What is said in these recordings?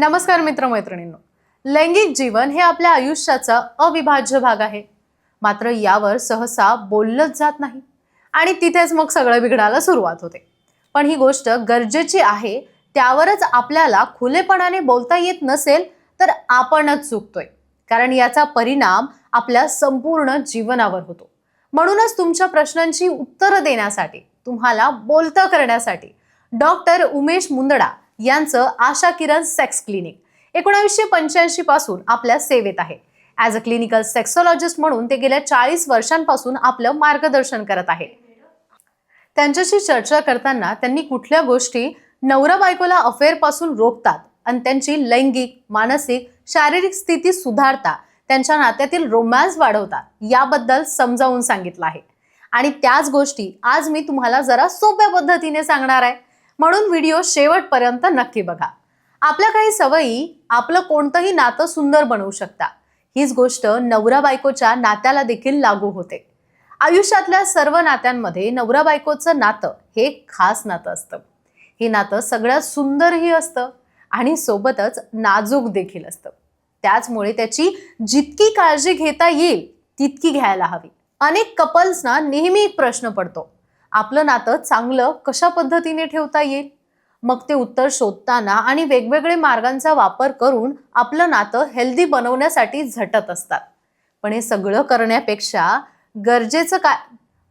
नमस्कार मित्रमैत्रिणींनो. लैंगिक जीवन हे आपल्या आयुष्याचा अविभाज्य भाग आहे. मात्र यावर सहसा बोललंच जात नाही. आणि तिथेच मग सगळं बिघडायला सुरुवात होते. पण ही गोष्ट गरजेची आहे त्यावरच आपल्याला खुलेपणाने बोलता येत नसेल तर आपणच चुकतोय. कारण याचा परिणाम आपल्या संपूर्ण जीवनावर होतो. म्हणूनच तुमच्या प्रश्नांची उत्तरं देण्यासाठी तुम्हाला बोलतं करण्यासाठी डॉक्टर उमेश मुंदडा यांचं आशा किरण सेक्स क्लिनिक एकोणावीसशे पंच्याऐंशी पासून आपल्या सेवेत आहे. ॲज अ क्लिनिकल सेक्सॉलॉजिस्ट म्हणून ते गेल्या चाळीस वर्षांपासून आपलं मार्गदर्शन करत आहे. त्यांच्याशी चर्चा करताना त्यांनी कुठल्या गोष्टी नवरा बायकोला अफेअरपासून रोखतात आणि त्यांची लैंगिक मानसिक शारीरिक स्थिती सुधारता त्यांच्या नात्यातील रोमॅन्स वाढवतात याबद्दल समजावून सांगितलं आहे. आणि त्याच गोष्टी आज मी तुम्हाला जरा सोप्या पद्धतीने सांगणार आहे. म्हणून व्हिडिओ शेवटपर्यंत नक्की बघा. आपल्या काही सवयी आपलं कोणतंही नातं सुंदर बनवू शकता हीच गोष्ट नवरा बायकोच्या नात्याला देखील लागू होते. आयुष्यातल्या सर्व नात्यांमध्ये नवरा बायकोचं नातं हे खास नातं असतं. हे नातं सगळ्यात सुंदरही असतं आणि सोबतच नाजूक देखील असतं. त्याचमुळे त्याची जितकी काळजी घेता येईल तितकी घ्यायला हवी. अनेक कपल्सना नेहमी एक प्रश्न पडतो. आपलं नातं चांगलं कशा पद्धतीने ठेवता येईल? मग ते उत्तर शोधताना आणि वेगवेगळे मार्गांचा वापर करून आपलं नातं हेल्दी बनवण्यासाठी झटत असतात. पण हे सगळं करण्यापेक्षा गरजेचं काय?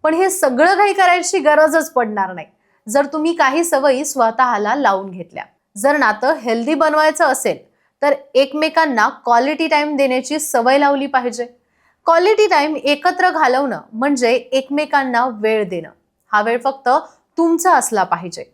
पण हे सगळं काही करायची गरजच पडणार नाही. जर तुम्ही काही सवयी स्वतःला लावून घेतल्या जर नातं हेल्दी बनवायचं असेल तर एकमेकांना क्वालिटी टाईम देण्याची सवय लावली पाहिजे. क्वालिटी टाईम एकत्र घालवणं म्हणजे एकमेकांना वेळ देणं. हा वेळ फक्त तुमचा असला पाहिजे.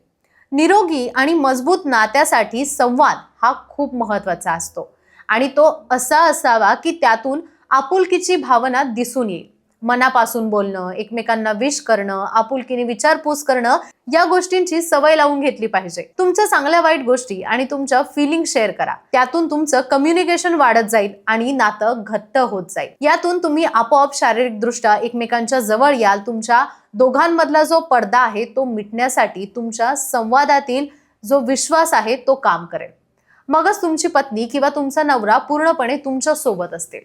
निरोगी आणि मजबूत नात्यासाठी संवाद हा खूप महत्त्वाचा असतो. आणि तो असा असावा की त्यातून आपुलकीची भावना दिसून येईल. मनापासून बोलणं एकमेकांना विश करणं आपुलकीने विचारपूस करणं या गोष्टींची सवय लावून घेतली पाहिजे. तुमच्या चांगल्या वाईट गोष्टी आणि तुमच्या फिलिंग शेअर करा. त्यातून तुमचं कम्युनिकेशन वाढत जाईल आणि नातं घट्ट होत जाईल. यातून तुम्ही आपोआप शारीरिक दृष्ट्या एकमेकांच्या जवळ याल. तुमच्या दोघांमधला जो पडदा आहे तो मिटण्यासाठी तुमच्या संवादातील जो विश्वास आहे तो काम करेल. मगच तुमची पत्नी किंवा तुमचा नवरा पूर्णपणे तुमच्यासोबत असतील.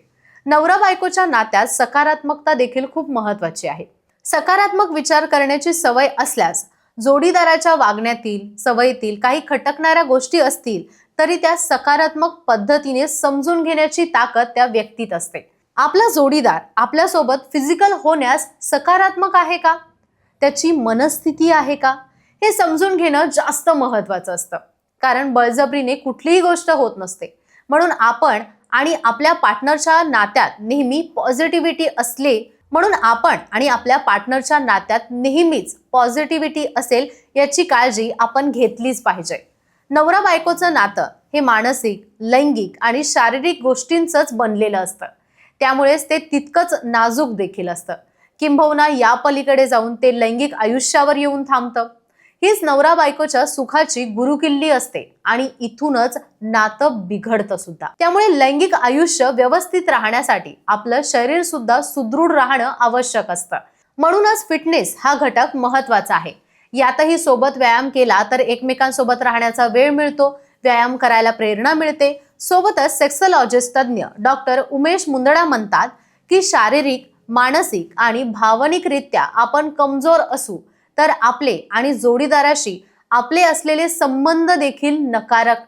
नवरा बायकोच्या नात्यात सकारात्मकता देखील खूप महत्वाची आहे. सकारात्मक विचार करण्याची सवय असल्यास जोडीदाराच्या वागण्यातील सवयीतील काही खटकणाऱ्या गोष्टी असतील तरी त्या सकारात्मक पद्धतीने समजून घेण्याची ताकद त्या व्यक्तीत असते. आपला जोडीदार आपल्यासोबत फिजिकल होण्यास सकारात्मक आहे का? त्याची मनस्थिती आहे का? हे समजून घेणं जास्त महत्वाचं असतं. कारण बळजबरीने कुठलीही गोष्ट होत नसते. म्हणून आपण आणि आपल्या पार्टनरच्या नात्यात नेहमी पॉझिटिव्हिटी असले म्हणून आपण आणि आपल्या पार्टनरच्या नात्यात नेहमीच पॉझिटिव्हिटी असेल याची काळजी आपण घेतलीच पाहिजे. नवरा बायकोचं नातं हे मानसिक लैंगिक आणि शारीरिक गोष्टींचंच बनलेलं असतं. त्यामुळेच ते तितकंच नाजूक देखील असतं. किंबहुना या पलीकडे जाऊन ते लैंगिक आयुष्यावर येऊन थांबतं. हीच नवरा बायकोच्या सुखाची गुरुकिल्ली असते आणि इथूनच नातं बिघडतं सुद्धा. त्यामुळे लैंगिक आयुष्य व्यवस्थित राहण्यासाठी आपलं शरीर सुद्धा सुदृढ राहणं आवश्यक असतं. म्हणूनच फिटनेस हा घटक महत्त्वाचा आहे. यातही सोबत व्यायाम केला तर एकमेकांसोबत राहण्याचा वेळ मिळतो व्यायाम करायला प्रेरणा मिळते. सोबतच सेक्सॉलॉजिस्ट तज्ज्ञ डॉक्टर उमेश मुंदडा म्हणतात की शारीरिक मानसिक आणि भावनिकरित्या आपण कमजोर असू तर आपले आणि जोडीदाराशी आपले असलेले संबंध देखील नकारक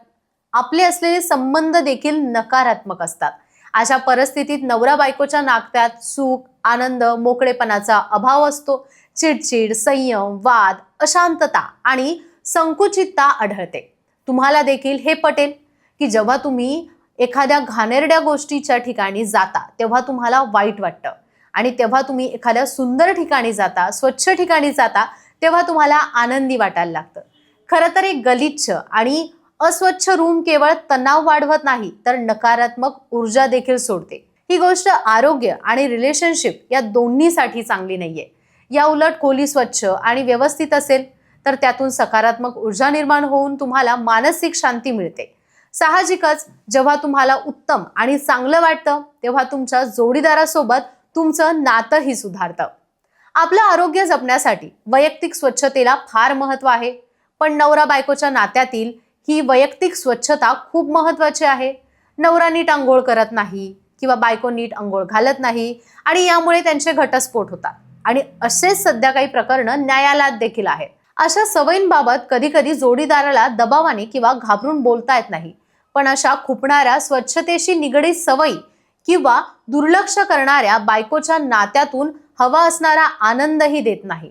आपले असलेले संबंध देखील नकारात्मक असतात. अशा परिस्थितीत नवरा बायकोच्या नाकत्यात सुख आनंद मोकळेपणाचा अभाव असतो. चिडचिड संयम वाद अशांतता आणि संकुचितता आढळते. तुम्हाला देखील हे पटेल की जेव्हा तुम्ही एखाद्या घाणेरड्या गोष्टीच्या ठिकाणी जाता तेव्हा तुम्हाला वाईट वाटतं. आणि तेव्हा तुम्ही एखाद्या सुंदर ठिकाणी जाता स्वच्छ ठिकाणी जाता तेव्हा तुम्हाला आनंदी वाटायला लागतं. खरं तर एक गलिच्छ आणि अस्वच्छ रूम केवळ तणाव वाढवत नाही तर नकारात्मक ऊर्जा देखील सोडते. ही गोष्ट आरोग्य आणि रिलेशनशिप या दोन्हीसाठी चांगली नाहीये. या उलट खोली स्वच्छ आणि व्यवस्थित असेल तर त्यातून सकारात्मक ऊर्जा निर्माण होऊन तुम्हाला मानसिक शांती मिळते. साहजिकच जेव्हा तुम्हाला उत्तम आणि चांगलं वाटतं तेव्हा तुमच्या जोडीदारासोबत तुमचं नातंही सुधारतं. आपलं आरोग्य जपण्यासाठी वैयक्तिक स्वच्छतेला फार महत्त्व आहे. पण नवरा बायकोच्या नात्यातील ही वैयक्तिक स्वच्छता खूप महत्वाची आहे. नवरा नीट आंघोळ करत नाही किंवा बायको नीट आंघोळ घालत नाही आणि यामुळे त्यांचे घटस्फोट होतात. आणि असेच सध्या काही प्रकरणं न्यायालयात देखील आहेत. अशा सवयींबाबत कधी कधी जोडीदाराला दबावाने किंवा घाबरून बोलता येत नाही. पण अशा खुपणाऱ्या स्वच्छतेशी निगडीत सवयी किंवा दुर्लक्ष करणाऱ्या बायकोच्या नात्यातून हवा असणारा आनंदही देत नाही.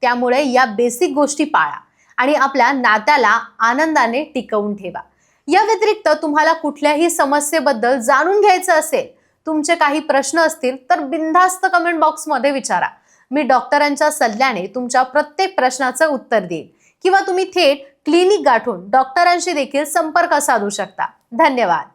त्यामुळे या बेसिक गोष्टी पाळा आणि आपल्या नात्याला आनंदाने टिकवून ठेवा. या व्यतिरिक्त तुम्हाला कुठल्याही समस्येबद्दल जाणून घ्यायचं असेल तुमचे काही प्रश्न असतील तर बिनधास्त कमेंट बॉक्समध्ये विचारा. मी डॉक्टरांच्या सल्ल्याने तुमच्या प्रत्येक प्रश्नाचं उत्तर देईन. किंवा तुम्ही थेट क्लिनिक गाठून डॉक्टरांशी देखील संपर्क साधू शकता. धन्यवाद.